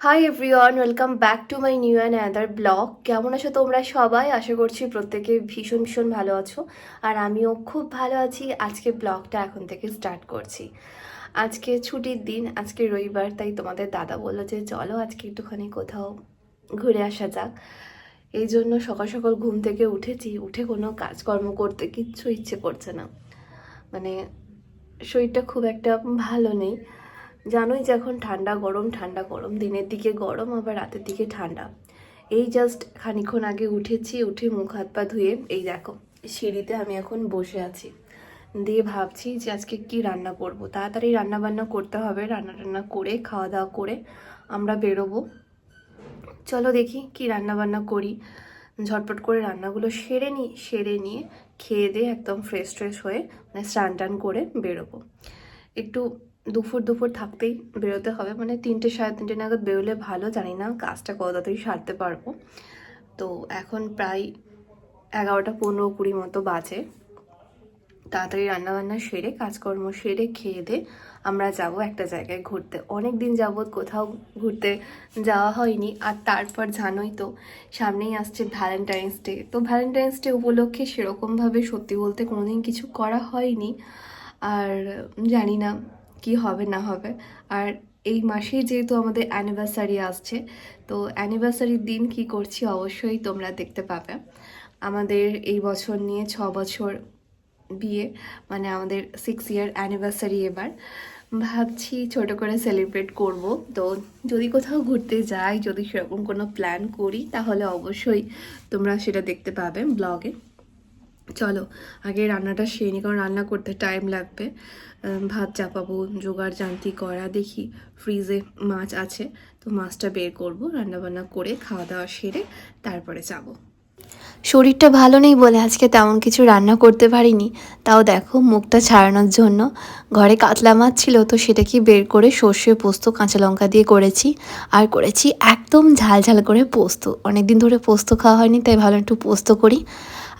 Hi everyone welcome back to my new and other blog কেমন আছো তোমরা সবাই? আশা করছি প্রত্যেকে ভীষণ ভীষণ ভালো আছো। আর আমিও খুব ভালো আছি। আজকে ব্লগটা এখন থেকে স্টার্ট করছি। আজকে ছুটির দিন, আজকে রবিবার, তাই তোমাদের দাদা বলল যে, চলো আজকে একটুখানি কোথাও ঘুরে আসা যাক। এই জন্য সকাল সকাল ঘুম থেকে উঠেছি। উঠে কোনো কাজকর্ম করতে কিচ্ছু ইচ্ছে করছে না। মানে শরীরটা খুব একটা ভালো নেই। জানোই যে এখন ঠান্ডা গরম ঠান্ডা গরম। দিনের দিকে গরম, আবার রাতের দিকে ঠান্ডা। এই জাস্ট খানিক্ষণ আগে উঠেছি, উঠে মুখ হাত পা ধুয়ে, এই দেখো, সিঁড়িতে আমি এখন বসে আছি। দিয়ে ভাবছি যে আজকে কি রান্না করব? তাড়াতাড়ি রান্না বান্না করতে হবে রান্না টান্না করে খাওয়া দাওয়া করে আমরা বেরোবো। চলো দেখি কি রান্না বান্না করি। ঝটপট করে রান্নাগুলো সেরে নিই সেরে নিয়ে খেয়ে দিয়ে একদম ফ্রেশ ট্রেশ হয়ে মানে স্নান টান করে বেরোবো। একটু দুপুর দুপুর থাকতেই বেরোতে হবে। মানে তিনটে সাড়ে তিনটে নাগাদ বেরোলে ভালো, জানি না কাজটা কত তাড়াতাড়ি সারতে পারব। তো এখন প্রায় এগারোটা পনেরো কুড়ি মতো বাজে। তাড়াতাড়ি রান্নাবান্না সেরে, কাজকর্ম সেরে, খেয়ে দিয়ে আমরা যাব একটা জায়গায় ঘুরতে। অনেক দিন যাবৎ কোথাও ঘুরতে যাওয়া হয়নি। আর তারপর জানোই তো, সামনেই আসছে ভ্যালেন্টাইন্স ডে তো ভ্যালেন্টাইন্স ডে উপলক্ষে সেরকমভাবে সত্যি বলতে কোনোদিন কিছু করা হয়নি। আর জানি না কি হবে না হবে। আর এই মাসেই যেহেতু আমাদের অ্যানিভার্সারি আসছে, তো অ্যানিভার্সারির দিন কি করছি অবশ্যই তোমরা দেখতে পাবে। আমাদের এই বছর নিয়ে ছ বছর বিয়ে মানে আমাদের সিক্স ইয়ার অ্যানিভার্সারি এবার। ভাবছি ছোট করে সেলিব্রেট করব। তো যদি কোথাও ঘুরতে যাই, যদি সেরকম কোনো প্ল্যান করি, তাহলে অবশ্যই তোমরা সেটা দেখতে পাবে ব্লগে চলো, আগে রান্নাটা সেরে নিই কারণ রান্না করতে টাইম লাগবে। ভাত চাপাবো, জোগাড় জান্তি করা, দেখি ফ্রিজে মাছ আছে, তো মাছটা বের করব, রান্নাবান্না করে খাওয়া দাওয়া সেরে তারপরে যাব। শরীরটা ভালো নেই বলে আজকে তেমন কিছু রান্না করতে পারিনি, তাও দেখো মুখটা ছাড়ানোর জন্য। ঘরে কাতলা মাছ ছিল, তো সেটাকে বের করে সর্ষে, পোস্ত, কাঁচা লঙ্কা দিয়ে করেছি, আর করেছি একদম ঝাল ঝাল করে পোস্ত। অনেক দিন ধরে পোস্ত খাওয়া হয়নি, তাই ভালো একটু পোস্ত করি।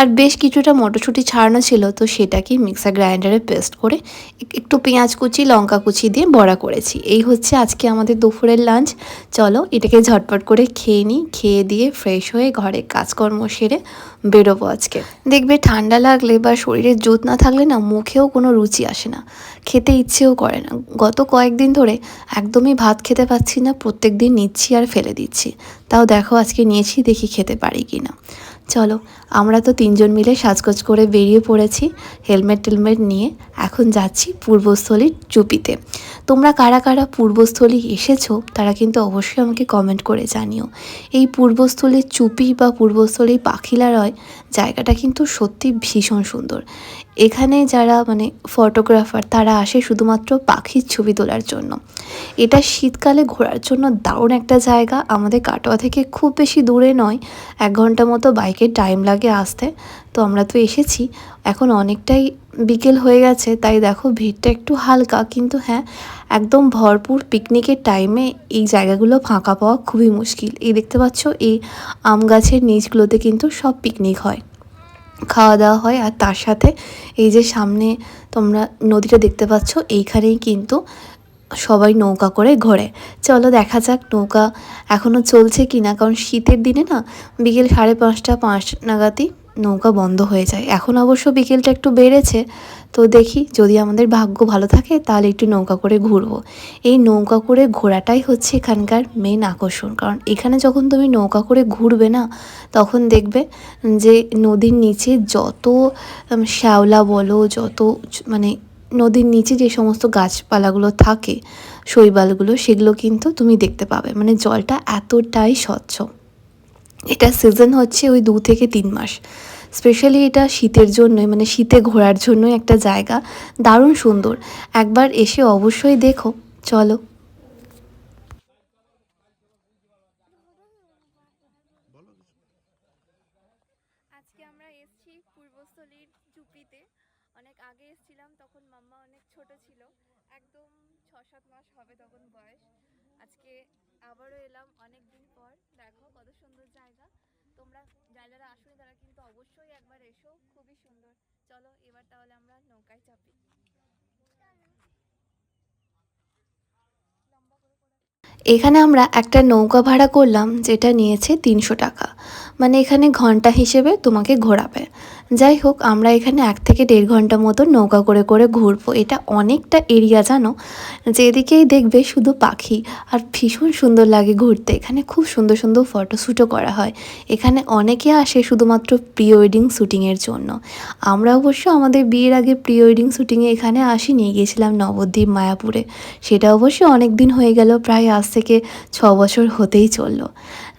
আর বেশ কিছুটা মটরশুঁটি ছাড়ানো ছিল, তো সেটাকে মিক্সার গ্রাইন্ডারে পেস্ট করে একটু পেঁয়াজ কুচি, লঙ্কা কুচি দিয়ে বড়া করেছি। এই হচ্ছে আজকে আমাদের দুপুরের লাঞ্চ। চলো এটাকে ঝটপট করে খেয়ে নিই, খেয়ে দিয়ে ফ্রেশ হয়ে ঘরে কাজকর্ম সেরে বেরোবো আজকে। দেখবে ঠান্ডা লাগলে বা শরীরে জুত না থাকলে না মুখেও কোনো রুচি আসে না, খেতে ইচ্ছেও করে না। গত কয়েকদিন ধরে একদমই ভাত খেতে পাচ্ছি না প্রত্যেক দিন নিচ্ছি আর ফেলে দিচ্ছি। তাও দেখো আজকে নিয়েছি, দেখি খেতে পারি কি না চলো, আমরা তো তিনজন মিলে সাজগোজ করে বেরিয়ে পড়েছি হেলমেট টেলমেট নিয়ে। এখন যাচ্ছি পূর্বস্থলীর চুপিতে। তোমরা কারা কারা পূর্বস্থলী এসেছ, তারা কিন্তু অবশ্যই আমাকে কমেন্ট করে জানিও। এই পূর্বস্থলীর চুপি বা পূর্বস্থলীর পাখিলারয় জায়গাটা কিন্তু সত্যি ভীষণ সুন্দর। এখানে যারা মানে ফটোগ্রাফার তারা আসে শুধুমাত্র পাখির ছবি তোলার জন্য। এটা শীতকালে ঘোরার জন্য দারুণ একটা জায়গা। আমাদের কাটোয়া থেকে খুব বেশি দূরে নয়, এক ঘণ্টা মতো বাইকের টাইম লাগে আসতে। তো আমরা তো এসেছি। এখন অনেকটাই বিকেল হয়ে গেছে, তাই দেখো ভিড়টা একটু হালকা। কিন্তু হ্যাঁ একদম ভরপুর পিকনিকের টাইমে এই জায়গাগুলো ফাঁকা পাওয়া খুবই মুশকিল। এই দেখতে পাচ্ছ, এই আম গাছের নিচগুলোতে কিন্তু সব পিকনিক হয়। খাওয়া দাওয়া হয় আর তার সাথে এই যে সামনে তোমরা নদীটা দেখতে পাচ্ছ, এইখানেই কিন্তু সবাই নৌকা করে ঘোরে। চলো দেখা যাক নৌকা এখনও চলছে কি না কারণ শীতের দিনে না বিকেল সাড়ে পাঁচটা, পাঁচ নাগাদই নৌকা বন্ধ হয়ে যায়। এখন অবশ্য বিকেলটা একটু বেড়েছে, তো দেখি যদি আমাদের ভাগ্য ভালো থাকে তাহলে একটু নৌকা করে ঘুরবো। এই নৌকা করে ঘোরাটাই হচ্ছে এখানকার মেন আকর্ষণ। কারণ এখানে যখন তুমি নৌকা করে ঘুরবে না, তখন দেখবে যে নদীর নিচে যত শ্যাওলা বলো, যত মানে নদীর নিচে যে সমস্ত গাছপালাগুলো থাকে, শৈবালগুলো, সেগুলো কিন্তু তুমি দেখতে পাবে। মানে জলটা এতটাই স্বচ্ছ। এটা সিজন হচ্ছে ওই দু থেকে তিন মাস। স্পেশালি এটা শীতের জন্যই মানে শীতে ঘোরার জন্যই একটা জায়গা। দারুণ সুন্দর। একবার এসে অবশ্যই দেখো। চলো। আজকে আমরা এসেছি অনেক আগে এসেছিলাম, তখন মাম্মা অনেক ছোট ছিল। একদম ছ সাত মাস হবে তখন বয়স। আজকে আবারও এলাম অনেক পর। দেখো কত সুন্দর জায়গা। তোমরা যারা যারা আসোনি তারা কিন্তু অবশ্যই একবার এসো, খুবই সুন্দর। চলো, এবার তাহলে আমরা নৌকায় চাপি। এখানে আমরা একটা নৌকা ভাড়া করলাম, যেটা নিয়েছে তিনশো টাকা। মানে এখানে ঘণ্টা হিসেবে তোমাকে ঘোরাবে। যাই হোক আমরা এখানে এক থেকে দেড় ঘণ্টা মতো নৌকা করে করে ঘুরবো। এটা অনেকটা এরিয়া, জানো? যেদিকেই দেখবে শুধু পাখি, আর ভীষণ সুন্দর লাগে ঘুরতে। এখানে খুব সুন্দর সুন্দর ফটোশ্যুটও করা হয়। এখানে অনেকে আসে শুধুমাত্র প্রি ওয়েডিং শ্যুটিংয়ের জন্য। আমরা অবশ্য আমাদের বিয়ের আগে প্রি ওয়েডিং শ্যুটিংয়ে এখানে আসি নিয়ে গিয়েছিলাম নবদ্বীপ, মায়াপুরে। সেটা অবশ্য অনেক দিন হয়ে গেল, প্রায় আজ থেকে ছ বছর হতেই চলল।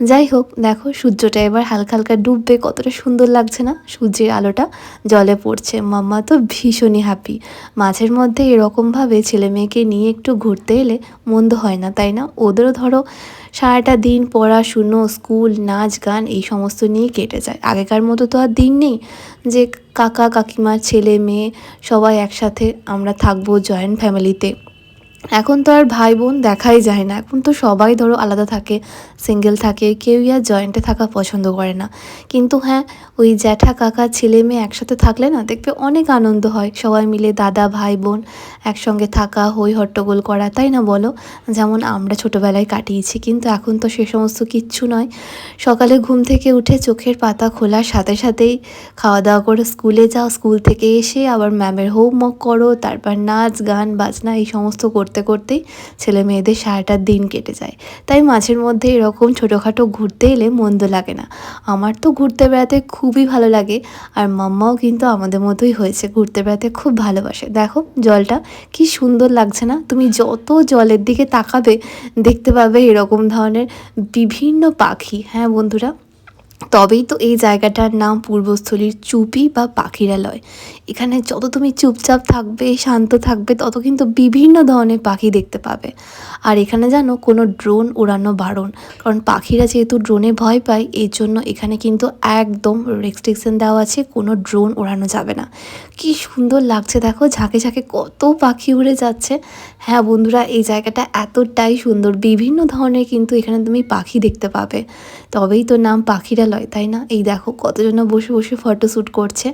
যাই হোক দেখো সূর্যটা এবার হালকা হালকা ডুববে, কতটা সুন্দর লাগছে না? সূর্যের আলোটা জলে পড়ছে। মাম্মা তো ভীষণই হ্যাপি মাঝের মধ্যে এরকমভাবে ছেলে মেয়েকে নিয়ে একটু ঘুরতে এলে মন্দ হয় না, তাই না? ওদেরও ধরো সারাটা দিন পড়াশুনো, স্কুল, নাচ, গান এই সমস্ত নিয়ে কেটে যায়। আগেকার মতো তো আর দিন নেই যে কাকা, কাকিমার ছেলে, মেয়ে সবাই একসাথে আমরা থাকব জয়েন্ট ফ্যামিলিতে এখন তো আর ভাই বোন দেখাই যায় না। এখন তো সবাই ধরো আলাদা থাকে সিঙ্গেল থাকে, কেউই আর জয়েন্টে থাকা পছন্দ করে না। কিন্তু হ্যাঁ ওই জ্যাঠা কাকা ছেলে মেয়ে একসাথে থাকলে না দেখবে অনেক আনন্দ হয়। সবাই মিলে দাদা ভাই বোন একসঙ্গে থাকা, হই হট্টগোল করা, তাই না বলো? যেমন আমরা ছোটোবেলায় কাটিয়েছি, কিন্তু এখন তো সে সমস্ত কিচ্ছু নয়। সকালে ঘুম থেকে উঠে চোখের পাতা খোলার সাথে সাথেই খাওয়া দাওয়া করে স্কুলে যাও। স্কুল থেকে এসে আবার ম্যামের হোমওয়ার্ক করো, তারপর নাচ, গান, বাজনা এই সমস্ত করতে করতেই ছেলে মেয়েদের সারাটা দিন কেটে যায়। তাই মাঝের মধ্যে এরকম ছোটোখাটো ঘুরতে এলে মন্দ লাগে না। আমার তো ঘুরতে বেড়াতে খুবই ভালো লাগে আর মাম্মাও কিন্তু আমাদের মতোই হয়েছে ঘুরতে বেড়াতে খুব ভালোবাসে। দেখো জলটা কি সুন্দর লাগছে না? তুমি যত জলের দিকে তাকাবে দেখতে পাবে এরকম ধরনের বিভিন্ন পাখি। হ্যাঁ বন্ধুরা? তবেই তো এই জায়গাটার নাম পূর্বস্থলীর চুপি বা পাখিরালয়। এখানে যত তুমি চুপচাপ থাকবে, শান্ত থাকবে, তত কিন্তু বিভিন্ন ধরনের পাখি দেখতে পাবে। আর এখানে জানো কোনো ড্রোন উড়ানো বারণ। কারণ পাখিরা যেহেতু ড্রোনে ভয় পায় এই জন্য এখানে কিন্তু একদম রেস্ট্রিকশন দেওয়া আছে, কোনো ড্রোন উড়ানো যাবে না। কি সুন্দর লাগছে দেখো, ঝাঁকে ঝাঁকে কত পাখি উড়ে যাচ্ছে। হ্যাঁ বন্ধুরা, এই জায়গাটা এতটাই সুন্দর। বিভিন্ন ধরনের কিন্তু এখানে তুমি পাখি দেখতে পাবে। তবেই তো নাম পাখিরালয় তাই না? এই দেখো কতজন বসে বসে ফটো শ্যুট করছে।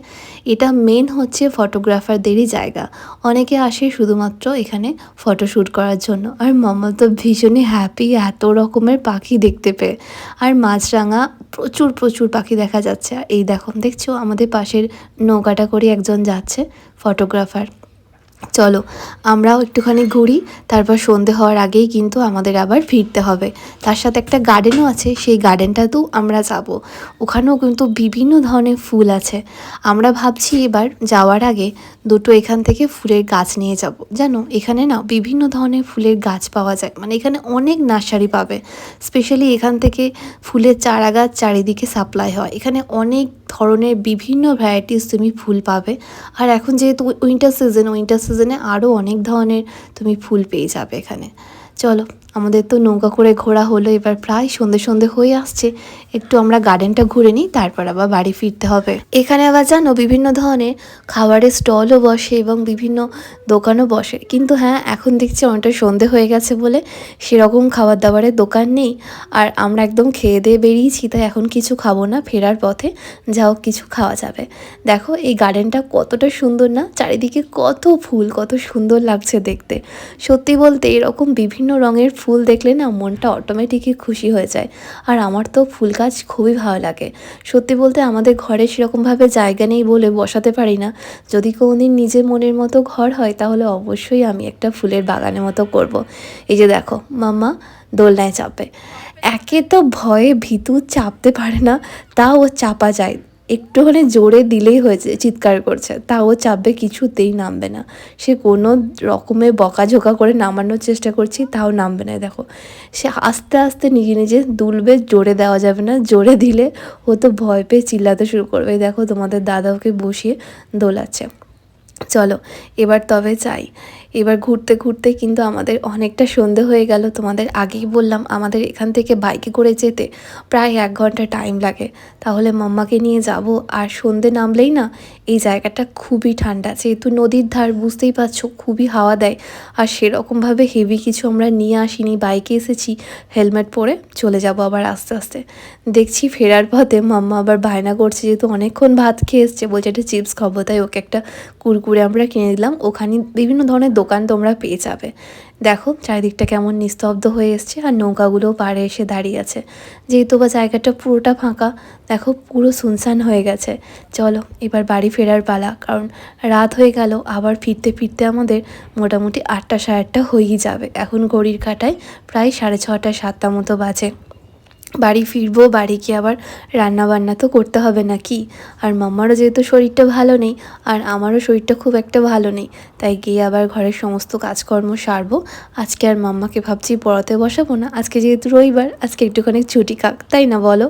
এটা মেন হচ্ছে ফটোগ্রাফারদেরই জায়গা। অনেকে আসে শুধুমাত্র এখানে ফটোশ্যুট করার জন্য। আর মামা তো ভীষণই হ্যাপি এত রকমের পাখি দেখতে পেয়ে। আর মাছরাঙা প্রচুর প্রচুর পাখি দেখা যাচ্ছে। এই দেখো, দেখছ আমাদের পাশের নৌকাটা করে একজন যাচ্ছে ফটোগ্রাফার। চলো, আমরাও একটুখানি ঘুরি, তারপর সন্ধে হওয়ার আগেই কিন্তু আমাদের আবার ফিরতে হবে। তার সাথে একটা গার্ডেনও আছে, সেই গার্ডেনটাতেও আমরা যাব। ওখানেও কিন্তু বিভিন্ন ধরনের ফুল আছে। আমরা ভাবছি এবার যাওয়ার আগে দুটো এখান থেকে ফুলের গাছ নিয়ে যাব। জানো, এখানে না বিভিন্ন ধরনের ফুলের গাছ পাওয়া যায়। মানে এখানে অনেক নার্সারি পাবে। স্পেশালি এখান থেকে ফুলের চারা গাছ চারিদিকে সাপ্লাই হয়। এখানে অনেক ধরনের বিভিন্ন ভ্যারাইটিস তুমি ফুল পাবে। আর এখন যেহেতু উইন্টার সিজন উইন্টার সিজনে আরও অনেক ধরনের তুমি ফুল পেয়ে যাবে এখানে। চলো, আমাদের তো নৌকা করে ঘোরা হলো, এবার প্রায় সন্ধে সন্ধে হয়ে আসছে। একটু আমরা গার্ডেনটা ঘুরে নিই, তারপর আবার বাড়ি ফিরতে হবে। এখানে আবার জানো, বিভিন্ন ধরনের খাবারের স্টলও বসে এবং বিভিন্ন দোকানও বসে। কিন্তু হ্যাঁ এখন দেখছি অনেকটা সন্ধে হয়ে গেছে বলে সেরকম খাবার দাবারের দোকান নেই। আর আমরা একদম খেয়ে দিয়ে বেরিয়েছি, তাই এখন কিছু খাব না, ফেরার পথে যাও, কিছু খাওয়া যাবে। দেখো, এই গার্ডেনটা কতটা সুন্দর না, চারিদিকে কত ফুল, কত সুন্দর লাগছে দেখতে। সত্যি বলতে এরকম বিভিন্ন রঙের ফুল দেখলে না মনটা অটোমেটিকই খুশি হয়ে যায়। আর আমার তো ফুল গাছ খুবই ভালো লাগে। সত্যি বলতে আমাদের ঘরে সেরকমভাবে জায়গা নেই বলে বসাতে পারি না। যদি কোনোদিন নিজের মনের মতো ঘর হয়, তাহলে অবশ্যই আমি একটা ফুলের বাগানের মতো করব। এই যে দেখো, মাম্মা দোলনায় চাপে। একে তো ভয়ে ভীতু চাপতে পারে না, তাও চাপা যায়। একটুখানি জোরে দিলেই হয়েছে চিৎকার করছে। তাও চাপবে, কিছুতেই নামবে না। সে কোনো রকমে বকাঝোকা করে নামানোর চেষ্টা করছি, তাও নামবে না। দেখো, সে আস্তে আস্তে নিজে নিজে দুলবে, জোরে দেওয়া যাবে না। জোরে দিলে ও তো ভয় পেয়ে চিল্লাতে শুরু করবে। দেখো, তোমাদের দাদা ওকে বসিয়ে দোলাচ্ছে। চলো, এবার তবে চাই। এবার ঘুরতে ঘুরতে কিন্তু আমাদের অনেকটা সন্ধে হয়ে গেল। তোমাদের আগেই বললাম, আমাদের এখান থেকে বাইকে করে যেতে প্রায় এক ঘণ্টা টাইম লাগে। তাহলে মাম্মাকে নিয়ে যাব। আর সন্ধে নামলেই না, এই জায়গাটা খুবই ঠান্ডা। যেহেতু নদীর ধার, বুঝতেই পারছ, খুবই হাওয়া দেয়। আর সেরকমভাবে হেভি কিছু আমরা নিয়ে আসিনি। বাইকে এসেছি, হেলমেট পরে চলে যাব আবার আস্তে আস্তে। দেখছি ফেরার পথে মাম্মা আবার বায়না করছে, যেহেতু অনেকক্ষণ ভাত খেয়ে এসছে, বলছে একটা চিপস খাব। তাই ওকে একটা কুরকুরে আমরা কিনে দিলাম। ওখানে বিভিন্ন ধরনের দোকান তোমরা পেয়ে যাবে। দেখো, চারিদিকটা কেমন নিস্তব্ধ হয়ে এসছে আর নৌকাগুলোও পাড়ে এসে দাঁড়িয়ে আছে। যেহেতু বা জায়গাটা পুরোটা ফাঁকা, দেখো পুরো সুনসান হয়ে গেছে। চলো, এবার বাড়ি ফেরার পালা, কারণ রাত হয়ে গেল, আবার ফিরতে ফিরতে আমাদের মোটামুটি আটটা সাড়ে আটটা হয়েই যাবে। এখন ঘড়ির কাটায় প্রায় সাড়ে ছটা, সাতটা মতো বাজে। বাড়ি ফিরবো, বাড়ি গিয়ে আবার রান্না বান্না তো করতে হবে না কি আর মাম্মারও যেহেতু শরীরটা ভালো নেই, আর আমারও শরীরটা খুব একটা ভালো নেই, তাই গিয়ে আবার ঘরের সমস্ত কাজকর্ম সারবো। আজকে আর মাম্মাকে ভাবছি পড়াতে বসাবো না, আজকে যেহেতু রবিবার, আজকে একটুখানি ছুটি কাক, তাই না বলো?